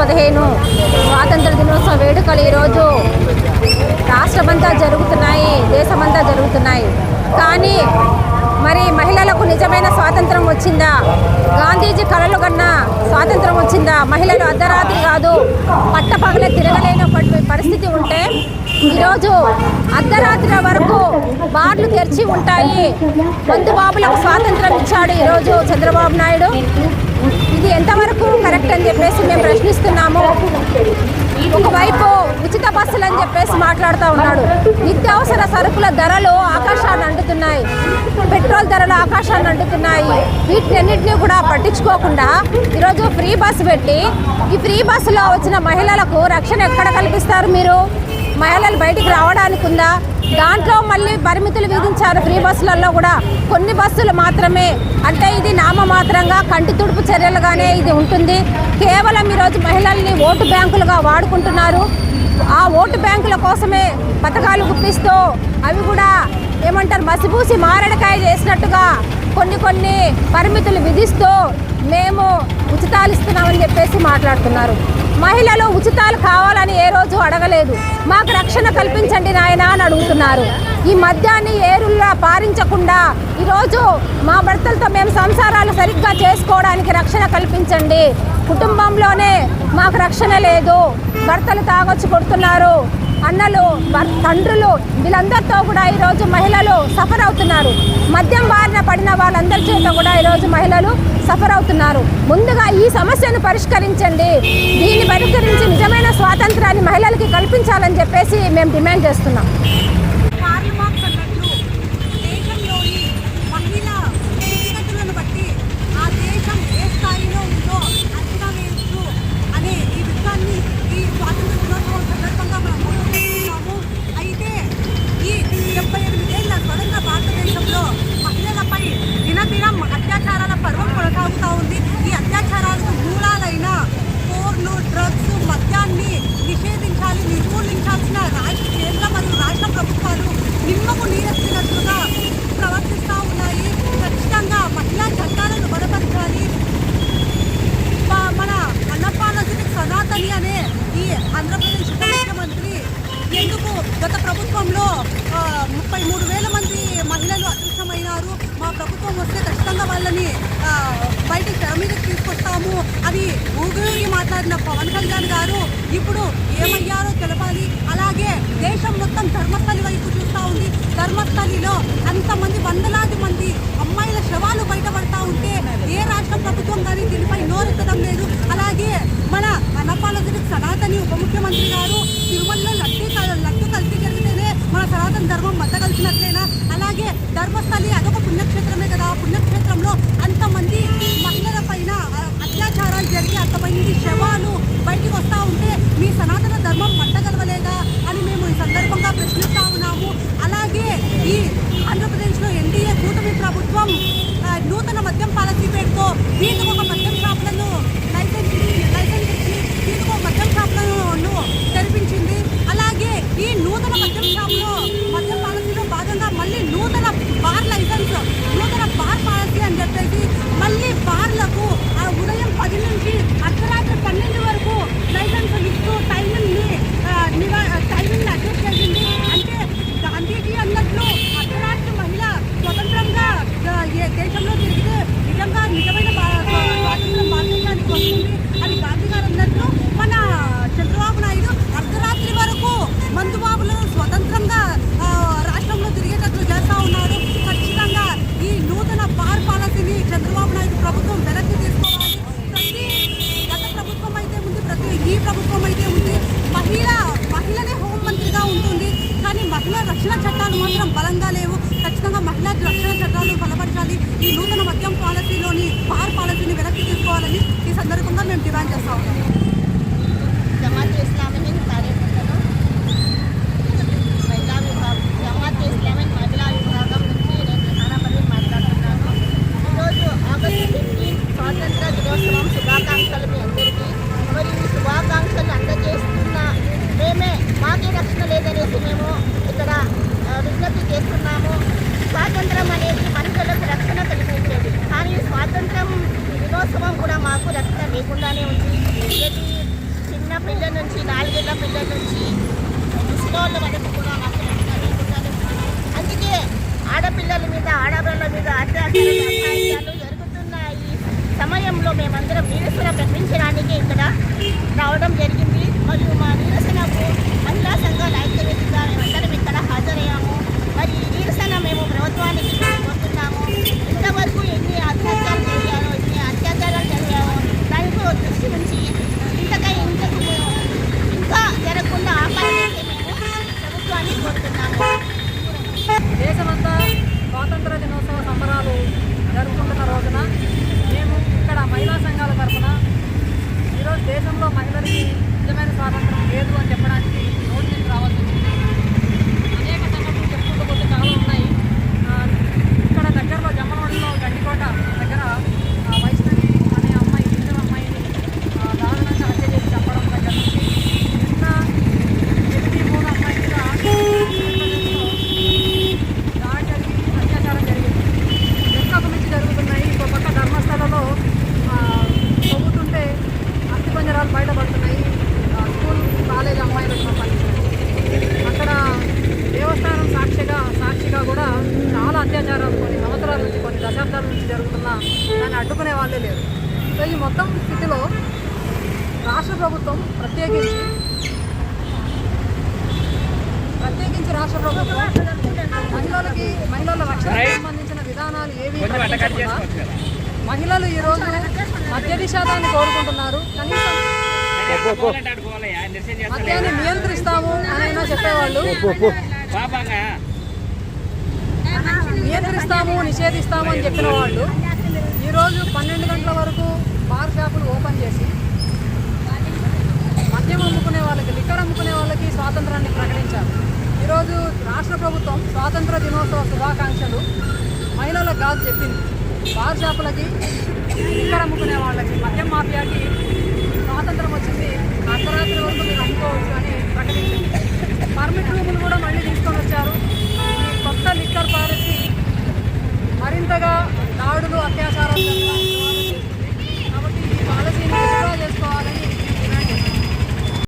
పదిహేను స్వాతంత్ర దినోత్సవ వేడుకలు ఈరోజు రాష్ట్రమంతా జరుగుతున్నాయి దేశమంతా జరుగుతున్నాయి. కానీ మరి మహిళలకు నిజమైన స్వాతంత్రం వచ్చిందా? గాంధీజీ కలలు కన్నా స్వాతంత్రం వచ్చిందా? మహిళలు అర్ధరాత్రి కాదు పట్టపగలే తిరగలేని పరిస్థితి ఉంటే ఈరోజు అర్ధరాత్రి వరకు బార్లు తెరిచి ఉంటాయి. బంధుబాబులకు స్వాతంత్రం ఇచ్చాడు ఈరోజు చంద్రబాబు నాయుడు. ఇది ఎంతవరకు కరెక్ట్ అని చెప్పేసి మేము ప్రశ్నిస్తున్నాము. ఒకవైపు ఉచిత బస్సులు అని చెప్పేసి మాట్లాడుతూ ఉన్నాడు. నిత్యావసర సరుకుల ధరలు ఆకాశాన్ని అంటుతున్నాయి. పెట్రోల్ ధరలు ఆకాశాన్ని అంటుతున్నాయి. వీటినన్నింటినీ కూడా పట్టించుకోకుండా ఈరోజు ఫ్రీ బస్సు పెట్టి ఈ ఫ్రీ బస్సులో వచ్చిన మహిళలకు రక్షణ ఎక్కడ కల్పిస్తారు మీరు? మహిళలు బయటికి రావడానికి ఉందా? దాంట్లో మళ్ళీ పరిమితులు విధించారు. ఫ్రీ బస్సులలో కూడా కొన్ని బస్సులు మాత్రమే. అంటే ఇది నామమాత్రంగా కంటి తుడుపు చర్యలుగానే ఇది ఉంటుంది. కేవలం ఈరోజు మహిళల్ని ఓటు బ్యాంకులుగా వాడుకుంటున్నారు. ఆ ఓటు బ్యాంకుల కోసమే పథకాలు గుప్పిస్తూ అవి కూడా ఏమంటారు మసిపూసి మారడకాయ చేసినట్టుగా కొన్ని కొన్ని పరిమితులు విధిస్తూ మేము ఉచితాలు ఇస్తున్నామని చెప్పేసి మాట్లాడుతున్నారు. మహిళలు ఉచితాలు కావాలని ఏ రోజు అడగలేదు. మాకు రక్షణ కల్పించండి నాయన అని అడుగుతున్నారు. ఈ మద్యాన్ని ఏరుల్లా పారించకుండా ఈరోజు మా భర్తలతో మేము సంసారాలు సరిగ్గా చేసుకోవడానికి రక్షణ కల్పించండి. కుటుంబంలోనే మాకు రక్షణ లేదు. భర్తలు తాగొచ్చి కొడుతున్నారు. అన్నలు తండ్రులు వీళ్ళందరితో కూడా ఈరోజు మహిళలు సఫర్ అవుతున్నారు మద్యం బారిన పడిన వాళ్ళందరి చేత కూడా ఈరోజు మహిళలు సఫర్ అవుతున్నారు ముందుగా ఈ సమస్యను పరిష్కరించండి. దీన్ని పరిష్కరించి నిజమైన స్వాతంత్రాన్ని మహిళలకి కల్పించాలని చెప్పేసి మేము డిమాండ్ చేస్తున్నాం కార్ల్ మార్క్స్ అన్నట్లు దేశంలోని మహిళా స్థితిగతులను బట్టి ఆ దేశం ఏ స్థాయిలో ఉందో అంచనా వేయచ్చు అనే ఈ విషయాన్ని ఈ స్వాతంత్ర దినోత్సవం సందర్భంగా మనం గుర్తుపెట్టుకున్నాము అయితే ఈ డెబ్బై ఎనిమిదేళ్ళ స్వతంత్ర భారతదేశంలో మహిళలపై దినదినం అత్యాచారాల పర్వం కొనసాగుతూ ఉంది ఈ అత్యాచారాలకు మూలాలైన పోర్లు డ్రగ్స్ మద్యాన్ని నిషేధించాలి నిర్మూలించాల్సిన రాష్ట్ర కేంద్ర మరియు రాష్ట్ర ప్రభుత్వాలు నిమ్మకు నీరెత్తినట్లుగా ప్రవర్తిస్తూ ఉన్నాయి ఖచ్చితంగా మహిళా చట్టాలను బలపరచాలి మా- మన అన్నపాలజీ సనాతని అనే ఈ ఆంధ్రప్రదేశ్ ఉప ముఖ్యమంత్రి ఎందుకు గత ప్రభుత్వంలో ఆ, ముప్పై మూడు వేల మంది మహిళలు అదృష్టమైనారు మా ప్రభుత్వం వస్తే ఖచ్చితంగా వాళ్ళని ఆ, బయటికి తెర మీదకి తీసుకొస్తాము అని ఊగిరి మాట్లాడిన పవన్ కళ్యాణ్ గారు ఇప్పుడు ఏమయ్యారో తెలపాలి. అలాగే దేశం మొత్తం ధర్మస్థలి వైపు చూస్తూ ఉంది. ధర్మస్థలిలో అంతమంది వందలాది మంది అమ్మాయిల శవాలు బయటపడతా ఉంటే ఏ రాష్ట్ర ప్రభుత్వం కానీ దీనిపై నోరెత్తడం లేదు. అలాగే మన అనపాలకుడి సనాతని ఉప ముఖ్యమంత్రి గారు తిరుమలలో లడ్డు కల్- లడ్డు కలిసి జరిగితేనే మన సనాతన ధర్మం మద్ద అలాగే ధర్మస్థలి అదొక పుణ్యక్షేత్రమే కదా. ఆ పుణ్యక్షేత్రంలో అంతమంది మహిళల పైన అత్యాచారాలు జరిగి అంతమంది శవాలు బయటికి వస్తూ ఉంటే మీ సనాతన ధర్మం పట్టగలవలేదా అని మేము ఈ సందర్భంగా ప్రశ్నిస్తా ఉన్నాము. అలాగే ఈ ఆంధ్రప్రదేశ్లో ఎన్డీఏ కూటమి ప్రభుత్వం నూతన మద్యం పాలసీ పేరుతో వీటికి ఒక మద్యం షాపులను లైసెన్స్ ఇచ్చి- లైసెన్స్ ఇచ్చి వీటికి ఒక మద్యం షాపులను తెరిపించింది అలాగే ఈ నూతన మద్యం షాపులో మద్యం పాలసీలో భాగంగా మళ్ళీ నూతన బార్ లైసెన్స్ నూతన బార్ పాలసీ అని చెప్పేసి మళ్ళీ బార్లకు ఆ ఉదయం పది నుంచి అర్ధరాత్రి పన్నెండు వరకు లైసెన్స్ ఇస్తూ టైమింగ్ని నివా టైమింగ్ని అడ్జస్ట్ చేసింది అంటే గాంధీజీ అన్నట్లు అర్ధరాత్రి మహిళ స్వతంత్రంగా ఆ, ఏ దేశంలో తిరిగితే నిజంగా నిజమైన భా- స్వాతంత్రం భారతదేశానికి వస్తుంది అని గాంధీ గారు అన్నట్లు మన చంద్రబాబు నాయుడు అర్ధరాత్రి వరకు మందుబాబులను స్వతంత్రంగా ఆ, రాష్ట్రంలో తిరిగేటట్లు చేస్తూ ఉన్నారు ఖచ్చితంగా ఈ నూతన బార్ పాలసీని చంద్రబాబు నాయుడు ప్రభుత్వం వెనక్కి తీసుకోవాలి ప్రతి గత ప్రభుత్వం అయితే ఉంది ప్రతి ఈ ప్రభుత్వం అయితే ఉంది మహిళ మహిళనే హోంమంత్రిగా ఉంటుంది కానీ మహిళా రక్షణ చట్టాలు మాత్రం బలంగా లేవు ఖచ్చితంగా మహిళా రక్షణ చట్టాలు బలపరచాలి ఈ నూతన మద్యం పాలసీలోని బార్ పాలసీని వెనక్కి తీసుకోవాలని ఈ సందర్భంగా మేము డిమాండ్ చేస్తా ఉన్నాం జమాత్ ఇస్లామీ హింద్ కార్యకర్తలు మహిళా విభాగం జమాత్ ఇస్లామీ మహిళా విభాగం నుంచి నేను రిహానా మాట్లాడుతున్నాను ఈరోజు ఆగస్టు ఫిఫ్టీన్ స్వాతంత్ర దినోత్సవం శుభాకాంక్షలు మీ అందరికీ మరి ఈ శుభాకాంక్షలు అందజేస్తున్న మేమే మాకే రక్షణ లేదనేసి మేము ఇక్కడ ఆ, విజ్ఞప్తి చేస్తున్నాము స్వాతంత్రం అనేది మనుషులకు రక్షణ కలిగించేది కానీ స్వాతంత్రం దినోత్సవం కూడా మాకు రక్షణ లేకుండానే ఉంది. ప్రతి చిన్న పిల్లల నుంచి నాలుగేళ్ళ పిల్లల నుంచి ముసలోళ్ళ వరకు కూడా హక్కులు అందుకే ఆడపిల్లల మీద ఆడవాళ్ళ మీద అత్యాచారాలు అత్యాచారాలు జరుగుతున్నాయి. సమయంలో మేమందరం నీరసన ప్రకటించడానికి ఇక్కడ రావడం జరిగింది. మరియు మా నీరస మహిళా సంఘాల ఐక్యవేదికగా మేమందరం ఇక్కడ హాజరయ్యాము మరి ఈ నిరసన మేము ప్రభుత్వానికి కోరుతున్నాము ఇంతవరకు ఎన్ని అత్యాచారాలు జరిగాయో ఎన్ని అత్యాచారాలు జరిగాయో దానితో దృష్టి నుంచి ఇంతకై ఇంతకు ఇంకా జరగకుండా ఆపాలని మేము ప్రభుత్వాన్ని కోరుతున్నాము దేశమంతా స్వాతంత్ర దినోత్సవ సంబరాలు జరుపుకుంటున్న రోజున మేము ఇక్కడ మహిళా సంఘాల తరఫున ఈరోజు దేశంలో మహిళలకి నిజమైన స్వాతంత్రం లేదు అని చెప్పడానికి నోటి రావాల్సి వచ్చింది. రాష్ట్ర ప్రభుత్వం ప్రత్యేకించి ప్రత్యేకించి రాష్ట్ర ప్రభుత్వం మహిళలకి మహిళల రక్షణకు సంబంధించిన విధానాలు ఏవి మహిళలు ఈరోజు మద్య నిషేధాన్ని కోరుకుంటున్నారు. కనీసం మద్యాన్ని నియంత్రిస్తాము అనైనా చెప్పేవాళ్ళు. నియంత్రిస్తాము నిషేధిస్తాము అని చెప్పిన వాళ్ళు ఈరోజు పన్నెండు గంటల వరకు బార్ షాపులు ఓపెన్ చేసి మద్యం అమ్ముకునే వాళ్ళకి లిక్కర్ అమ్ముకునే వాళ్ళకి స్వాతంత్రాన్ని ప్రకటించారు. ఈరోజు రాష్ట్ర ప్రభుత్వం స్వాతంత్ర దినోత్సవ శుభాకాంక్షలు మహిళలకు కాదు చెప్పింది. బార్ షాపులకి లిక్కర్ అమ్ముకునే వాళ్ళకి మద్యం మాఫియాకి స్వాతంత్రం వచ్చింది. అర్ధరాత్రి వరకు మీరు అమ్ముకోవచ్చు